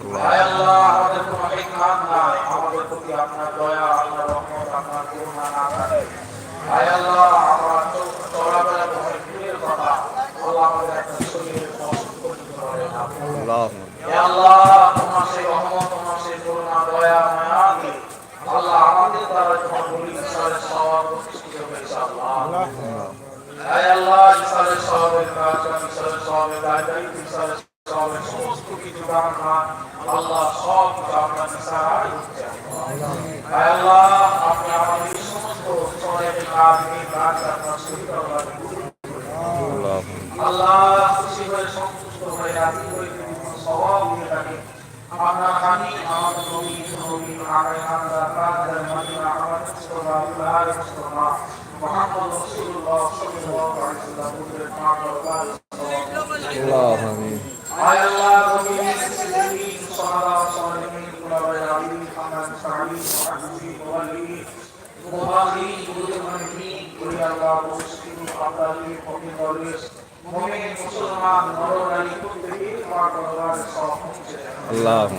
আল্লাহ আমাদের কোনো হিকমত নাই। আমাদের প্রতি আপনার দয়া আপনার রহমত আপনার করুণা না থাকে। আল্লাহ আমরা চলাফেরা করে দূরের কথা। আল্লাহ আমাদের একটা শরীরের অসুখ করতে না আল্লাহ তোমার সেই রহমত তোমার সেই করুণা দয়া মায়া আল্লাহ আমাদের দ্বারা তোমার বলি ঈশ্বরের সবার প্রতিষ্ঠিত হয়েছে আল্লাহ হে আল্লাহ ঈশ্বরের সবের কাজ ঈশ্বরের সবের দায়িত্ব ঈশ্বরের সবের সমস্ত কিছু রাখা আল্লাহ সব কিছু আপনার সাহায্য আল্লাহ আপনি আমাদের সমস্ত সবাই কাজ কাজ আপনার সুবিধা আল্লাহ খুশি হয়ে সন্তুষ্ট হয়ে যদি স্বভাব দিয়ে থাকে। আপনার হানি আমাদের নবী নবী আগে আমরা কাদের মদিনা আমার মুস্তফা আল্লাহ মুস্তফা মুহাম্মদ রাসূলুল্লাহ সাল্লাল্লাহু আলাইহি ওয়াসাল্লাম দরবার আয় আল্লাহ নবী খান সাহাবী মুহাদ্দিসিন মুআল্লিমিন মুবারিক মুজমাহিন ওই আল্লাহ মুসলিম আব্দালি ফকির দরবেশ মুমিন মুসলমান নরনারী প্রত্যেকে পাক দরবারে সব পৌঁছে দেন اللهم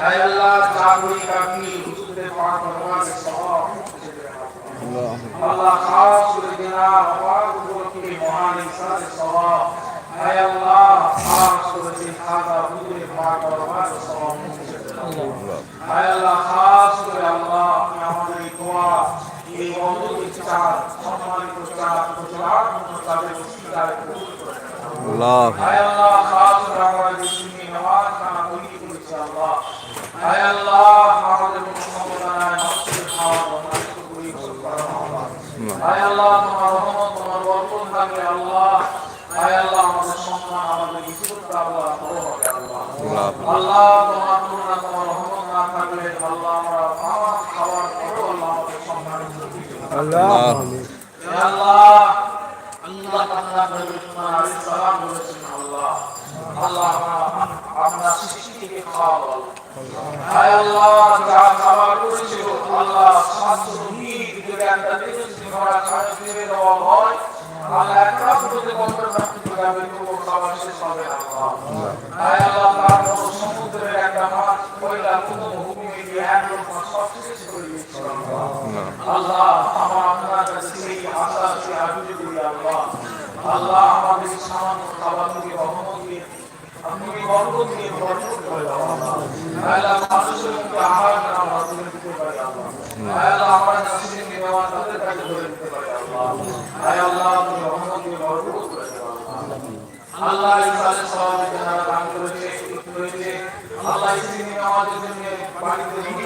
আয় আল্লাহ চাকরি কাকি হুজুরের পাক দরবারে সব পৌঁছে দেন اللهم আল্লাহ খাস করে দেনা অপার উপলক্ষে মহান ইসারে সওয়াব আয় আল্লাহ খাস করে দিন খাজা হুজুরের পাক দরবারে সওয়াব হায় আল্লাহ খাস করে আল্লাহ আপনি আমাদের এই দোয়া এই অন্তর ইচ্ছার সম্মান প্রচার প্রচার প্রচারের অস্বীকার কবুল করে আল্লাহ আল্লাহ আল্লাহ। আমরা সৃষ্টিকে খাওয়াবো আয় আল্লাহ যা খাবার করেছিল আল্লাহ স্বাস্থ্য নিয়ে একটা না আল্লাহ। আমার আমাদের নেওয়া তাদের কাছে ধরে দিতে পারি আল্লাহ আয় আল্লাহ আপনি রহমত দিয়ে ভরপুর করে দাও আল্লাহ আল্লাহ ইসলামের সবাই যারা দান করেছে ঈদ করেছে আল্লাহ ইসলামী আমাদের জন্য বাড়িতে রুটিটা আমার মায়েরা বোনেরা আপনার সঙ্গে আপনারা অনেক মনে করেছেন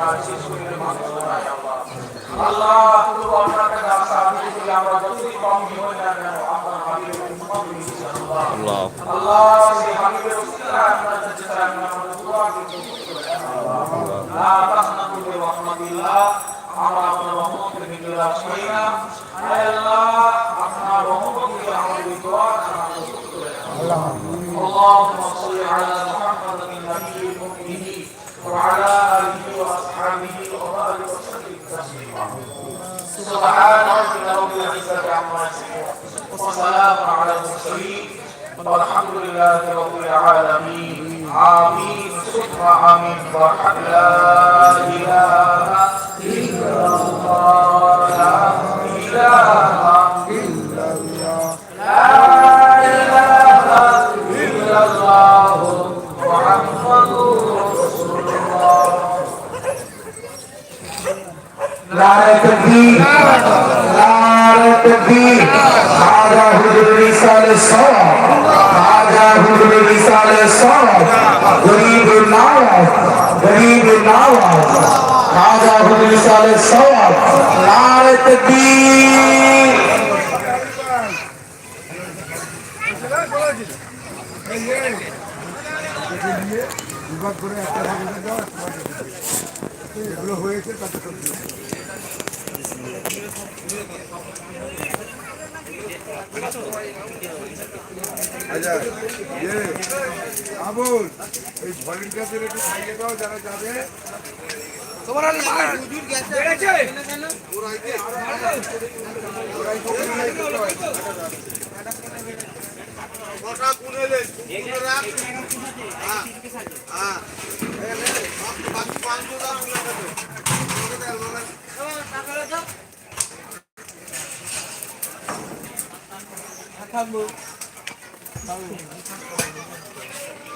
শরীরে অংশ নাই সেই শরীরে মানুষ নাই আল্লাহ আল্লাহ পুরো আপনার কাছে আশা আপনি যদি আমরা যতই কম হয়ে না কেন আপনার হাবিবের উম্মত হয়েছি আল্লাহ اللهم আল্লাহ সেই হাবিবের উসিলায় আপনার কাছে চাই আপনি আমাদের দোয়াকে কবুল করে নেন আল্লাহ লা তাহনাতু বিরহমাতিল্লাহ আমরা আপনার রহমতের ভিতরে আসি না আয় আল্লাহ আপনার রহমতকে আমাদের দোয়া আমাদের কবুল করে নেন আল্লাহ اللهم صل على محمد النبي المؤمنين وعلى سبحان ربك رب العزه عما يصفون وسلام على المرسلين. والحمد لله رب العالمين. آمين. ثم آمين. وحق لا إله إلا الله. नारे तकबीर नारे तकबीर आजा हुजूर रिसाले सौ आजा हुजूर रिसाले सौ। गरीब नवाज़ गरीब नवाज़ आजा हुजूर रिसाले सौ नारे तकबीर বিভাগ করে একটা এগুলো হয়েছে তাতে সব আচ্ছা ইয়ে আবুল এই ভলেন্টিয়ারদের একটু খাইয়ে দাও যারা যাবে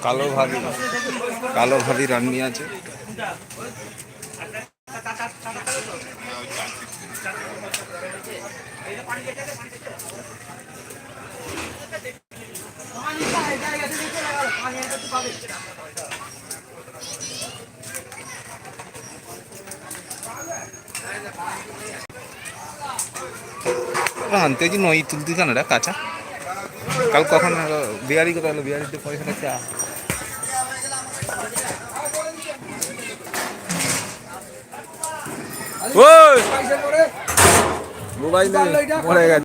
কালো ভাবি কালো ভাবি রান্নি আছে। আনতে নই তুলতে কেন কাঁচা। কাল কখন বিহারি কোথায় হলো? বিহারিতে পয়সা চা ওই! মোবাইল মরে গেছে।